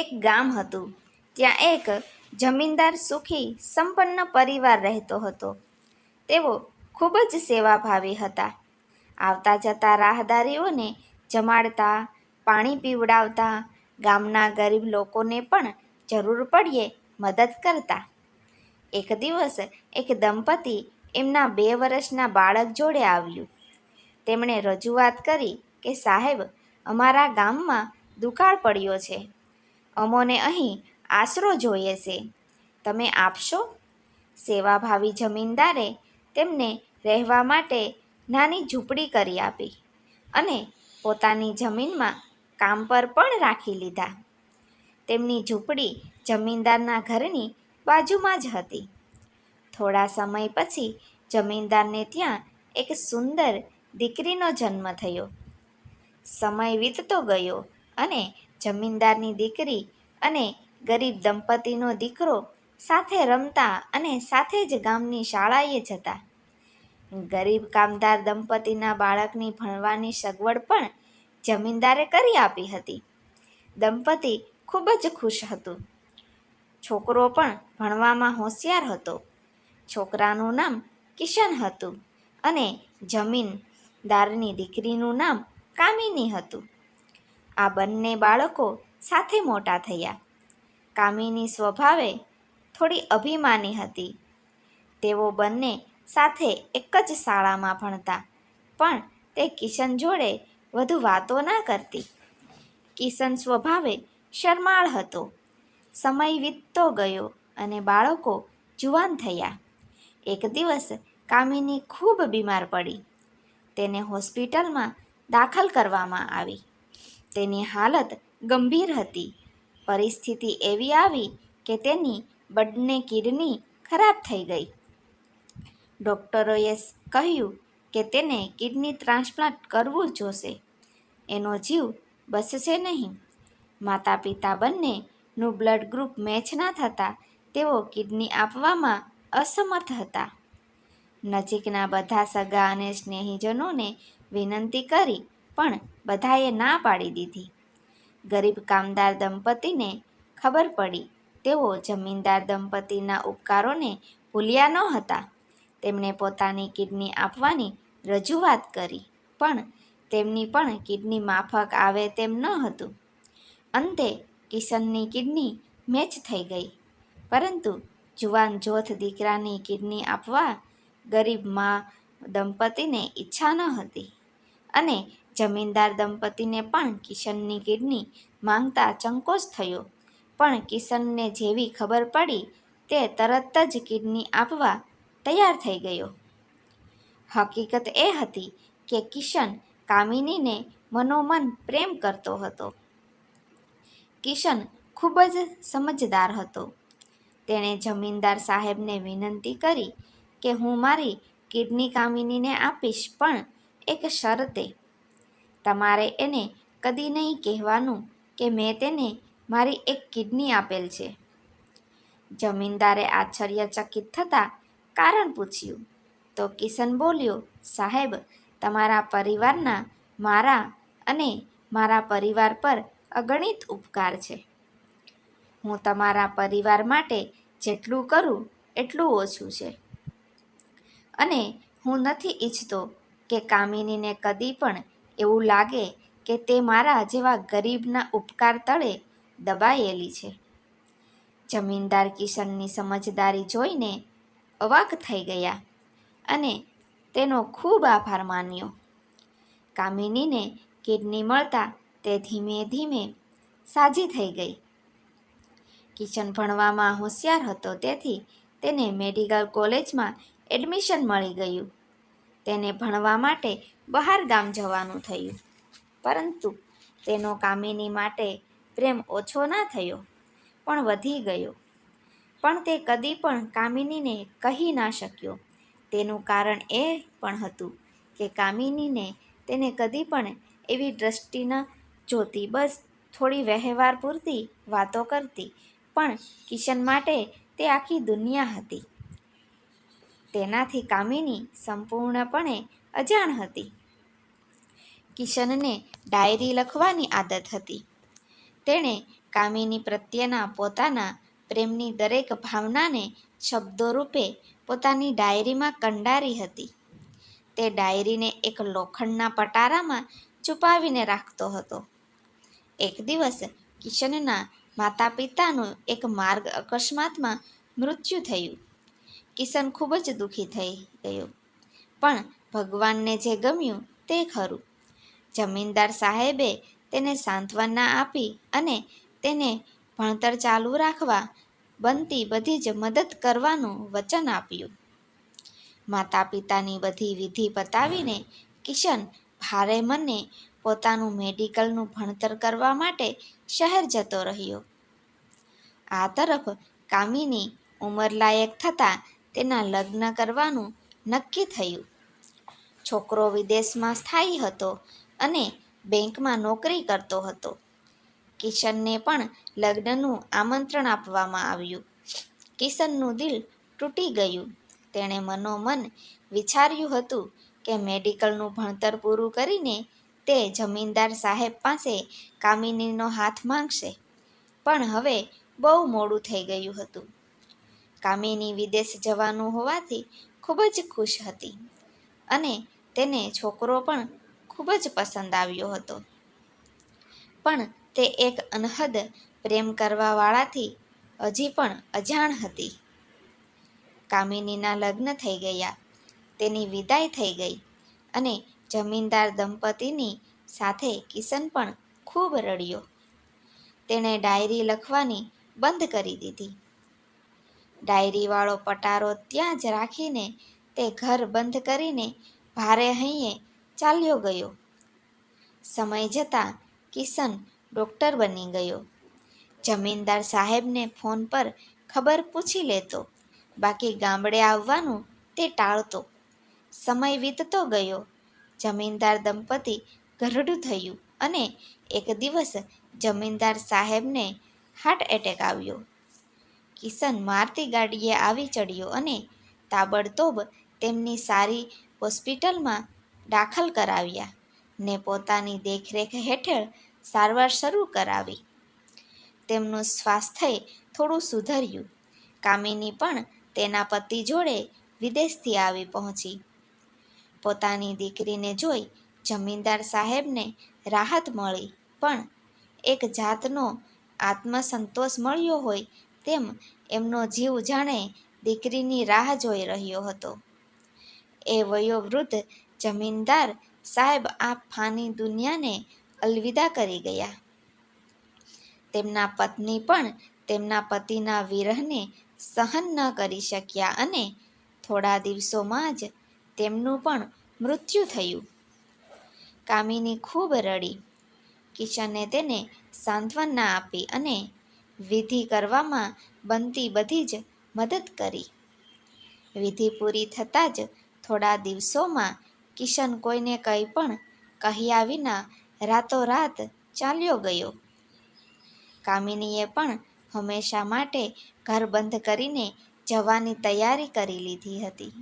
એક ગામ હતું. ત્યાં એક જમીનદાર સુખી, સંપન્ન પરિવાર રહેતો હતો. તેઓ ખૂબ જ સેવાભાવી હતા. આવતા જતા રાહદારીઓને જમાડતા, પાણી પીવડાવતા, ગામના ગરીબ લોકોને પણ જરૂર પડીએ મદદ કરતા. એક દિવસ એક દંપતી એમના બે વર્ષના બાળક જોડે આવ્યું. તેમણે રજૂઆત કરી કે, સાહેબ, અમારા ગામમાં દુકાળ પડ્યો છે. અમોને અહીં આશરો જોઈએ છે. તમે આપશો? સેવાભાવી જમીનદારે તેમને રહેવા માટે નાની ઝૂંપડી કરી આપી અને પોતાની જમીનમાં કામ પર પણ રાખી લીધા. તેમની ઝૂંપડી જમીનદારના ઘરની બાજુમાં જ હતી. થોડા સમય પછી જમીનદારને ત્યાં એક સુંદર દીકરીનો જન્મ થયો. સમય વીતતો ગયો અને જમીનદારની દીકરી અને ગરીબ દંપતીનો દીકરો સાથે રમતા અને સાથે જ ગામની શાળાએ જતા. ગરીબ કામદાર દંપતીના બાળકની ભણવાની સગવડ પણ જમીનદારે કરી આપી હતી. દંપતી ખૂબ જ ખુશ હતું. છોકરો પણ ભણવામાં હોશિયાર હતો. છોકરાનું નામ કિશન હતું અને જમીનદારની દીકરીનું નામ કામિની હતું. આ બંને બાળકો સાથે મોટા થયા. કામિની સ્વભાવે થોડી અભિમાની હતી. તેઓ બંને સાથે એક જ શાળામાં ભણતા, પણ તે કિશન જોડે વધુ વાતો ના કરતી. કિશન સ્વભાવે શરમાળ હતો. સમય વીતતો ગયો અને બાળકો જુવાન થયા. એક દિવસ કામિની ખૂબ બીમાર પડી. તેને હોસ્પિટલમાં દાખલ કરવામાં આવી. તેની હાલત ગંભીર હતી. પરિસ્થિતિ એવી આવી કે તેની બંને કિડની ખરાબ થઈ ગઈ. ડૉક્ટરોએ કહ્યું કે તેને કિડની ટ્રાન્સપ્લાન્ટ કરવું જોશે. એનો જીવ બસશે નહીં. માતા પિતા બંનેનું બ્લડ ગ્રુપ મેચ ના થતાં તેઓ કિડની આપવામાં અસમર્થ હતા. નજીકના બધા સગા અને સ્નેહીજનોને વિનંતી કરી પણ બધાએ ના પાડી દીધી. ગરીબ કામદાર દંપતીને ખબર પડી. તેઓ જમીનદાર દંપતીના ઉપકારોને ભૂલ્યા ન હતા. તેમણે પોતાની કિડની આપવાની રજૂઆત કરી, પણ તેમની પણ કિડની માફક આવે તેમ ન હતું. અંતે કિશનની કિડની મેચ થઈ ગઈ. પરંતુ જુવાન જોથ દીકરાની કિડની આપવા ગરીબ મા દંપતીને ઈચ્છા ન હતી અને જમીનદાર દંપતીને પણ કિશનની કિડની માંગતા સંકોચ થયો. પણ કિશનને જેવી ખબર પડી, તે તરત જ કિડની આપવા તૈયાર થઈ ગયો. હકીકત એ હતી કે કિશન કામિનીને મનોમન પ્રેમ કરતો હતો. કિશન ખૂબ જ સમજદાર હતો. તેણે જમીનદાર સાહેબને વિનંતી કરી કે હું મારી કિડની કામિનીને આપીશ, પણ એક શરતે તમારે એને કદી નહીં કહેવાનું કે મેં તેને મારી એક કિડની આપેલ છે. જમીનદારે આશ્ચર્યચકિત થતાં કારણ પૂછ્યું. તો કિશન બોલ્યો, સાહેબ, તમારા પરિવારના મારા અને મારા પરિવાર પર અગણિત ઉપકાર છે. હું તમારા પરિવાર માટે જેટલું કરું, એટલું ઓછું છે. અને હું નથી ઈચ્છતો કે કામિનીને કદી પણ એવું લાગે કે તે મારા જેવા ગરીબના ઉપકાર તળે દબાયેલી છે. જમીનદાર કિશનની સમજદારી જોઈને અવાક થઈ ગયા અને તેનો ખૂબ આભાર માન્યો. કામિનીને કિડની મળતા તે ધીમે ધીમે સાજી થઈ ગઈ. કિશન ભણવામાં હોશિયાર હતો તેથી તેને મેડિકલ કોલેજમાં એડમિશન મળી ગયું. તેને ભણવા માટે બહાર ગામ જવાનું થયું. પરંતુ તેનો કામિની માટે પ્રેમ ઓછો ના થયો, પણ વધી ગયો. પણ તે કદી પણ કામિનીને કહી ના શક્યો. તેનું કારણ એ પણ હતું કે કામિનીને તેને કદી પણ એવી દ્રષ્ટિ ન જોતી, બસ થોડી વ્યવહાર પૂરતી વાતો કરતી. પણ કિશન માટે તે આખી દુનિયા હતી. તેનાથી કામિની સંપૂર્ણપણે અજાણ હતી. કિશનને ડાયરી લખવાની આદત હતી. તેણે કામિની પ્રત્યેના પોતાના પ્રેમની દરેક ભાવનાને શબ્દો રૂપે પોતાની ડાયરીમાં કંડારી હતી. તે ડાયરીને એક લોખંડના પટારામાં છુપાવીને રાખતો હતો. એક દિવસ કિશનના માતા પિતાનું એક માર્ગ અકસ્માતમાં મૃત્યુ થયું. કિશન ખૂબ જ દુઃખી થઈ ગયો. પણ ભગવાનને જે ગમ્યું તે ખરું. જમીનદાર સાહેબે તેને સાંત્વના આપી અને તેને ભણતર ચાલુ રાખવા બનતી બધી જ મદદ કરવાનું વચન આપ્યું. માતા પિતાની બધી વિધિ પતાવીને કિશન ભારે મને પોતાનું મેડિકલનું ભણતર કરવા માટે શહેર જતો રહ્યો. આ તરફ કામિની ઉંમરલાયક થતાં તેના લગ્ન કરવાનું નક્કી થયું. છોકરો વિદેશમાં સ્થાયી હતો અને બેંકમાં નોકરી કરતો હતો. કિશનને પણ લગ્નનું આમંત્રણ આપવામાં આવ્યું. કિશનનું દિલ તૂટી ગયું. તેણે મનોમન વિચાર્યું હતું કે મેડિકલનું ભણતર પૂરું કરીને તે જમીનદાર સાહેબ પાસે કામિનીનો હાથ માંગશે. પણ હવે બહુ મોડું થઈ ગયું હતું. કામિની વિદેશ જવાનું હોવાથી ખૂબ જ ખુશ હતી અને તેને છોકરો પણ ખૂબ જ પસંદ આવ્યો હતો. પણ તે એક અનહદ પ્રેમ કરવાવાળાથી હજી પણ અજાણ હતી. કામિનીના લગ્ન થઈ ગયા, તેની વિદાય થઈ ગઈ અને જમીનદાર દંપતીની સાથે કિશન પણ ખૂબ રડ્યો. તેણે ડાયરી લખવાની બંધ કરી દીધી. ડાયરીવાળો પટારો ત્યાં જ રાખીને તે ઘર બંધ કરીને ભારે હૈયે ચાલ્યો ગયો. સમય જતાં કિશન ડૉક્ટર બની ગયો. જમીનદાર સાહેબને ફોન પર ખબર પૂછી લેતો. બાકી ગામડે આવવાનું તે ટાળતો. સમય વીતતો ગયો. જમીનદાર દંપતી ગરડું થયું અને એક દિવસ જમીનદાર સાહેબને હાર્ટ એટેક આવ્યો. કિશન મારતી ગાડીએ આવી ચડ્યો અને તાબડતોબ તેમની સારી હોસ્પિટલમાં દાખલ કરાવ્યા. ને પોતાની દેખરેખ હેઠળ સારવાર શરૂ કરાવી. તેમનું સ્વાસ્થ્ય થોડું સુધર્યું. કામિની પણ તેના પતિ જોડે વિદેશથી આવી પહોંચી. પોતાની દીકરીને જોઈ જમીનદાર સાહેબને રાહત મળી, પણ એક જાતનો આત્મસંતોષ મળ્યો હોય તેમ એમનો જીવ જાણે દીકરીની રાહ જોઈ રહ્યો હતો. એ વયોવૃદ્ધ જમીનદાર સાહેબ આ ફાની દુનિયાને અલવિદા કરી ગયા. તેમના પત્ની પણ તેમના પતિના વિરહને સહન ન કરી શક્યા અને થોડા દિવસોમાં જ તેમનું પણ મૃત્યુ થયું. કામિની ખૂબ રડી. કિશને તેને સાંત્વના આપી અને વિધિ કરવામાં બનતી બધી જ મદદ કરી. વિધિ પૂરી થતાં જ થોડા દિવસોમાં કિશન કોઈને કંઈ પણ કહ્યા વિના રાતોરાત ચાલ્યો ગયો. કામિનીએ પણ હંમેશા માટે ઘર બંધ કરીને જવાની તૈયારી કરી લીધી હતી.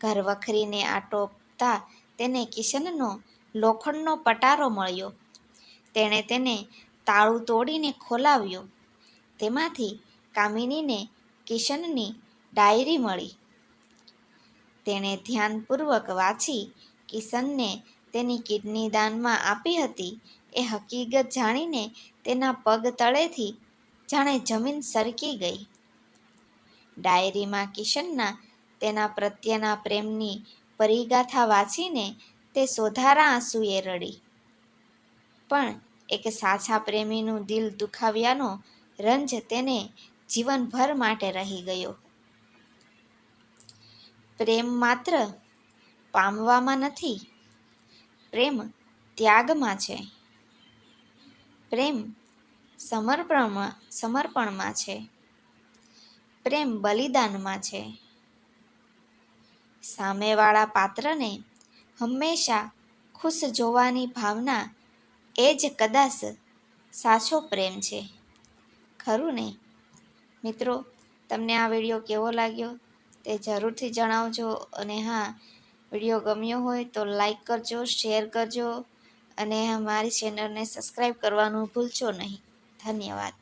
ઘર વખરીને આટોપતા તેને કિશનનો લોખંડનો પટારો મળ્યો. તેણે તેને તાળું તોડીને ખોલાવ્યું. તેમાંથી કામિનીને કિશનની ડાયરી મળી. તેણે ધ્યાનપૂર્વક વાંચી કિશનને તેની કિડની દાનમાં આપી હતી. એ હકીકત જાણીને તેના પગ તળેથી જાણે જમીન સરકી ગઈ. ડાયરીમાં કિશનના તેના પ્રત્યેના પ્રેમની પરિગાથા વાંચીને તે સોધારા આંસુએ રડી. પણ એક સાચા પ્રેમીનું દિલ દુખાવ્યાનો રંજ તેને જીવનભર માટે રહી ગયો. પ્રેમ માત્ર પામવામાં નથી, પ્રેમ ત્યાગમાં છે. પ્રેમ સમર્પણમાં સમર્પણમાં છે. પ્રેમ બલિદાનમાં છે. સામેવાળા પાત્રને હંમેશા ખુશ જોવાની ભાવના એ જ કદાચ સાચો પ્રેમ છે. ખરું ને? મિત્રો, તમને આ વીડિયો કેવો લાગ્યો? તે જરૂરથી જણાવજો. અને હા, વીડિયો ગમ્યો હોય તો લાઈક કરજો, શેર કરજો. અને મારી ચેનલને સબસ્ક્રાઈબ કરવાનું ભૂલશો નહીં. ધન્યવાદ.